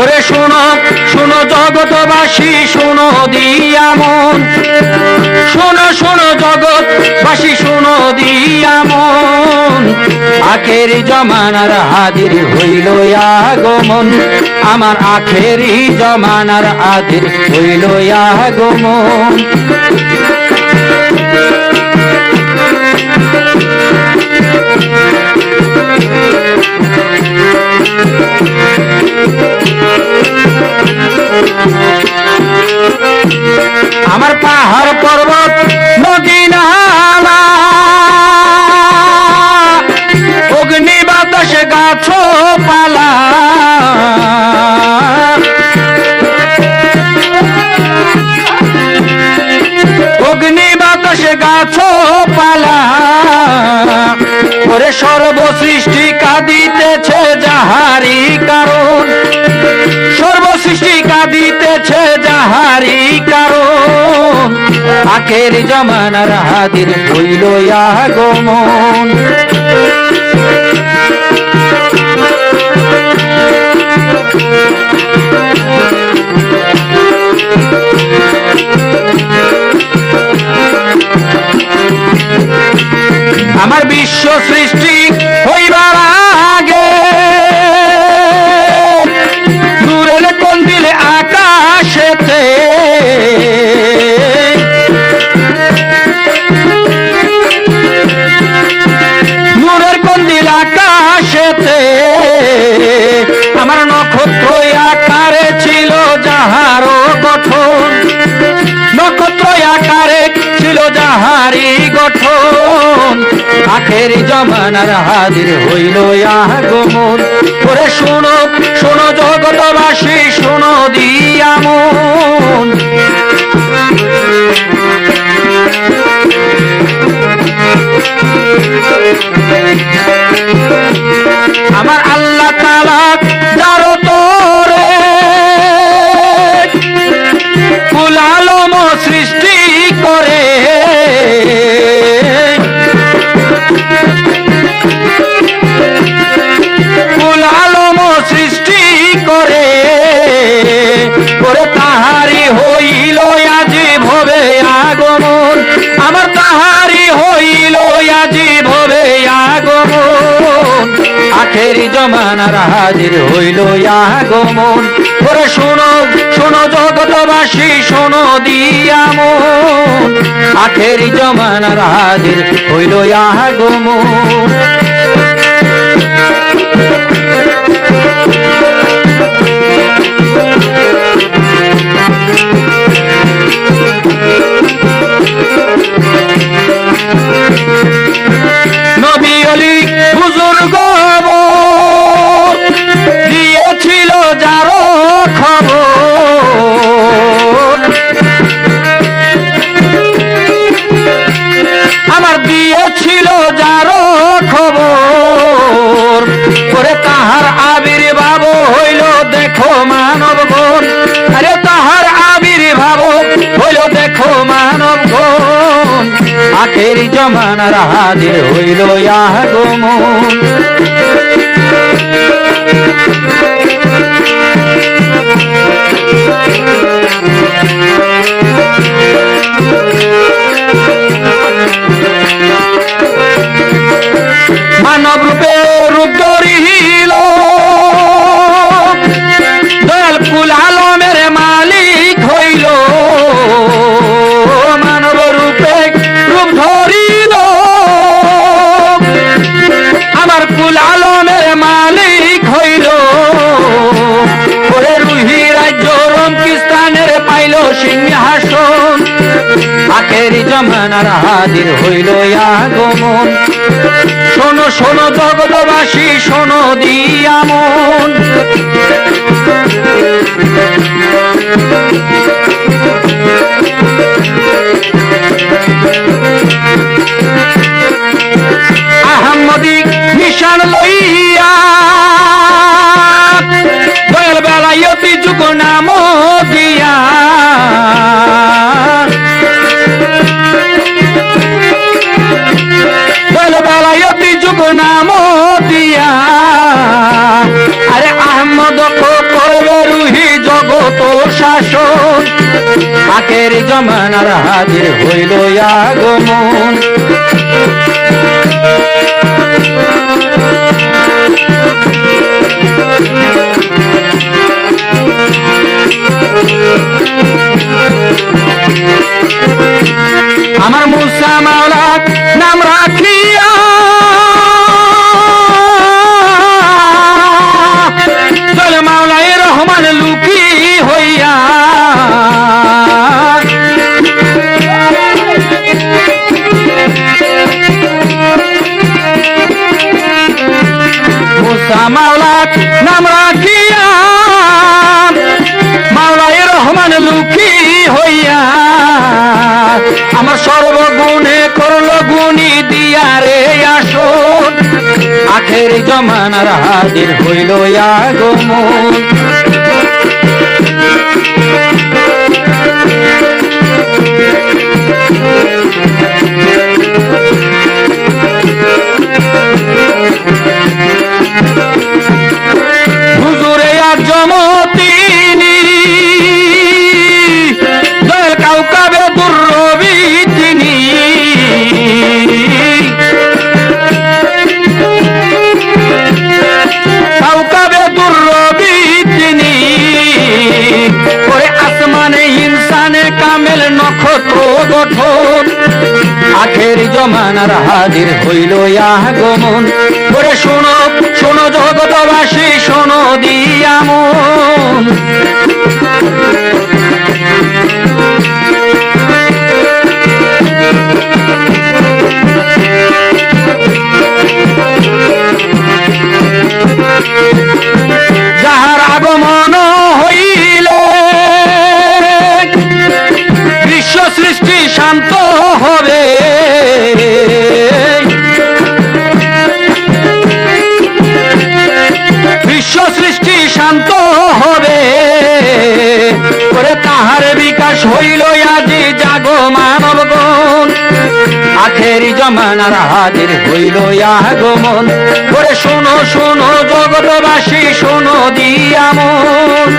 ওরে শোনো শোনো জগতবাসী শোনো দিয়া মন শোনো শোনো জগৎবাসী, শোনো দিয়া মন আখের জমানার হাজির হইল আগমন। আমার আখেরি জমানার হাজির হইল আগমন। আমার পাহাড় পর্বত নদী অগ্নি বাতাসে গাছ পালা। অগ্নি বাতাসে গাছ পালা। ওরে সর্বসৃষ্টি কাঁদিতেছে সর্বসৃষ্টি জাহারি কারণ আখের জমানার হাদির হইল আগমন। আমার গঠন। আখের জমানার হাজির হইল আগমন। করে শোনো শোনো জগতবাসী শোনো জমানার হাজির হইল আগমন। ওরে শোনো শোনো জগতবাসী শোনো দিয়ামন। আখেরি জমানার হাজির হইল আগমন। আখের জমানার হাজির হইল আগমন মানব রূপে রূপ ধরিল। জমানার হাজির হইল আগমন। শোনো শোনো জগতবাসী শোনো দিয়ামন। আসন আখের জমানার হাজির হইল আগমন। জমানার হাজির হইল আগমন আখের জমানার হাজির হইল আগমন ওরে শোনো শোনো জগতবাসী শোনো দিয়ামন যাহার বিশ্ব সৃষ্টি শান্ত হবে। তাহার বিকাশ হইল আজি, জাগো মানবগণ আখেরি জমানার হাজির হইল আগমন। করে শোনো শোনো জগতবাসী শোনো দিয়ামন।